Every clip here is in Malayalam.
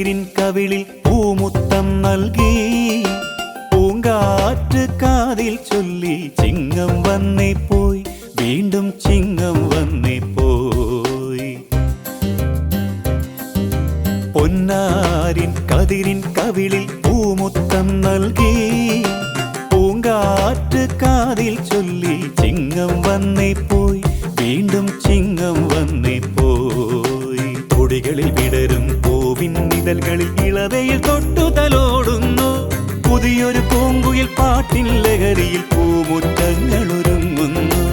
കതിരിൻ കവിളിൽ പൂമുത്തം നൽകി. പൂങ്കാറ്റ് കാതിൽ ചൊല്ലി ചിങ്ങം വന്നേ പോയി. വീണ്ടും ചിങ്ങം വന്നേ പോയി. പൊന്നാരിൻ കതിരിൻ കവിളിൽ പൂമുത്തം നൽകി. പൂങ്കാറ്റ് കാതിൽ ചൊല്ലി ഇളവയിൽ തൊട്ടുതലോടുന്നു. പുതിയൊരു പൂങ്കുയിൽ പാട്ടിൽ ലഹരിയിൽ പൂമുറ്റങ്ങൾ ഒരുങ്ങുന്നു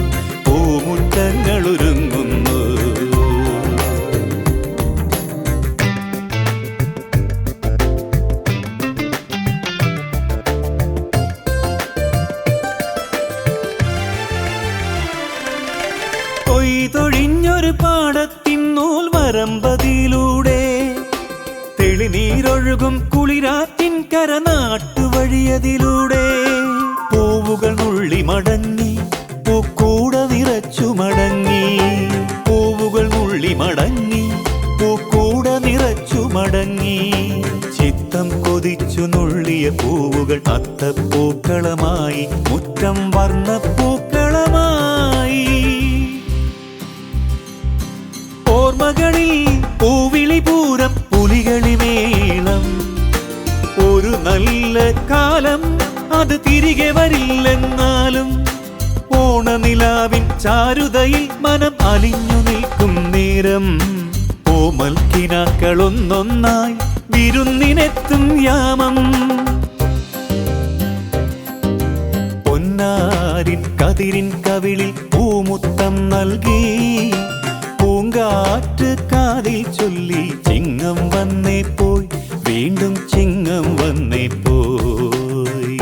കൊയ്തൊഴിഞ്ഞൊരു പാടത്തിൻ നൂൽ വരമ്പതിലൂടെ തെളിനീരൊഴുകും കുളിരാറ്റിൻ കര നാട്ടുവഴിയതിലൂടെ പൂവുകൾ നുള്ളി മടങ്ങി പൂക്കൂട നിറച്ചു മടങ്ങി. പൂവുകൾ നുള്ളി മടങ്ങി പൂക്കൂട നിറച്ചു മടങ്ങി. ചിത്തം കൊതിച്ചു നുള്ളിയ പൂവുകൾ അത്തപ്പൂക്കളമായി മുറ്റം വർണപ്പൂക്കളമായി ഓർമ്മകളിൽ പൂവിളി പൂരം പുലികളി മേളം ഒരു നല്ല കാലം അത് തിരികെ വരില്ലെന്നാലും ഓണനിലാവിൻ ചാരുതയിൽ മനം അലിഞ്ഞു നിൽക്കും നേരം. ഓമൽ കിനാക്കളൊന്നൊന്നായി വിരുന്നിനെത്തും യാമം. പൊന്നാരിൻ കതിരിൻ കവിളിൽ പൂമുത്തം നൽകി. പൂങ്കാറ്റ് കാതിൽ ചൊല്ലി ചിങ്ങം വന്നേ പോയി വീണ്ടും ചിങ്ങം വന്നേ പോയി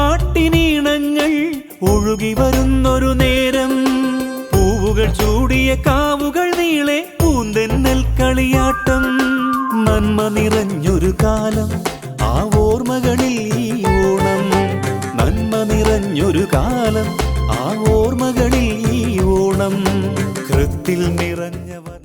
ഓണപ്പാട്ടിനീണങ്ങൾ ഒഴുകി വരുന്നൊരു നേരം. പൂവുകൾ ചൂടിയ കാവുകൾ നീളെ പൂന്തെന്നൽ കളിയാട്ടം ഓർമ്മ നിറഞ്ഞൊരു കാലം ആ ഓർമ്മകളിൽ ഈ ഓണം. നന്മ നിറഞ്ഞൊരു കാലം ആ ഓർമ്മകളിൽ ഈ ഓണം. കൃത്തിൽ നിറഞ്ഞവർ